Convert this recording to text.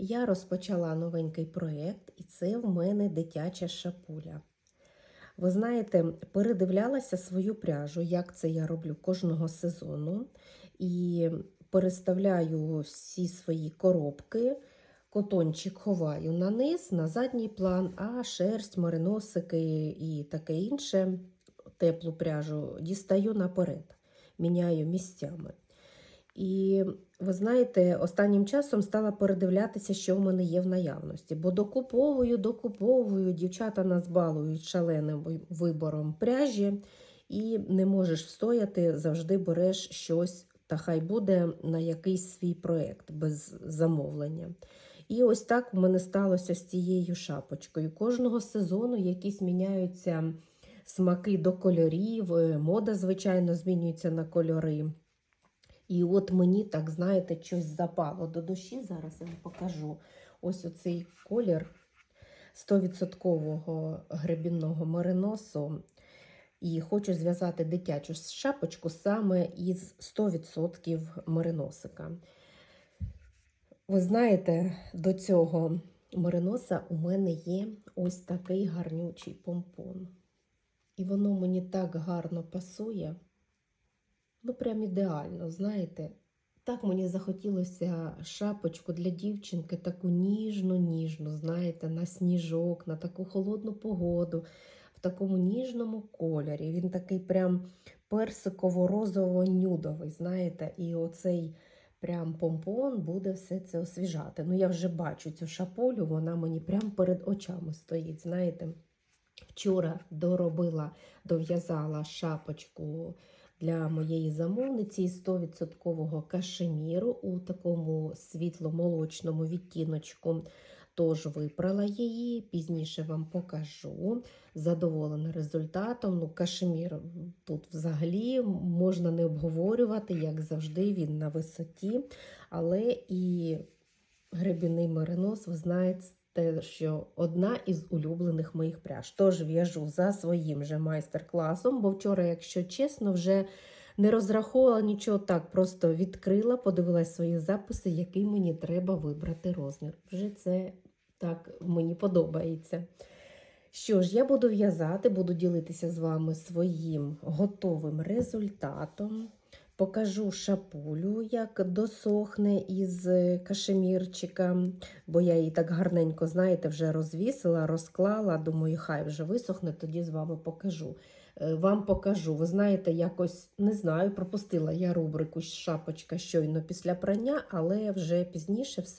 я розпочала новенький проєкт, і це в мене дитяча шапуля. Ви знаєте, передивлялася свою пряжу, як це я роблю кожного сезону, і переставляю всі свої коробки. Котончик ховаю на низ, на задній план, а шерсть, мариносики і таке інше теплу пряжу дістаю наперед, міняю місцями. І ви знаєте, останнім часом стала передивлятися, що в мене є в наявності. Бо докуповую, докуповую, дівчата нас балують шаленим вибором пряжі, і не можеш встояти, завжди береш щось, та хай буде на якийсь свій проєкт без замовлення. І ось так в мене сталося з цією шапочкою. Кожного сезону якісь міняються смаки до кольорів, мода, звичайно, змінюється на кольори. І от мені, так, знаєте, щось запало до душі. Зараз я вам покажу. Ось оцей колір 100% гребінного мериносу. І хочу зв'язати дитячу шапочку саме із 100% мериносика. Ви знаєте, до цього мериноса у мене є ось такий гарнючий помпон. І воно мені так гарно пасує. Ну, прям ідеально, знаєте. Так мені захотілося шапочку для дівчинки, таку ніжну, ніжну, знаєте, на сніжок, на таку холодну погоду, в такому ніжному кольорі. Він такий прям персиково-розово-нюдовий, знаєте, і оцей прям помпон буде все це освіжати. Ну, я вже бачу цю шаполю, вона мені прям перед очами стоїть, знаєте. Вчора доробила, дов'язала шапочку для моєї замовниці із 100% кашеміру у такому світло-молочному відтіночку. Тож випрала її, пізніше вам покажу. Задоволена результатом. Ну, кашемір тут взагалі можна не обговорювати, як завжди, він на висоті. Але і гребінний меринос, ви знаєте, те, що одна із улюблених моїх пряж. Тож в'яжу за своїм же майстер-класом, бо вчора, якщо чесно, вже не розраховувала нічого так, просто відкрила, подивилась свої записи, який мені треба вибрати розмір. Вже це так мені подобається. Що ж, я буду в'язати, буду ділитися з вами своїм готовим результатом. Покажу шапулю, як досохне із кашемірчика, бо я її так гарненько, знаєте, вже розвісила, розклала. Думаю, хай вже висохне, тоді з вами покажу. Е, Вам покажу. Ви знаєте, якось не знаю, пропустила я рубрику шапочка щойно після прання, але вже пізніше все.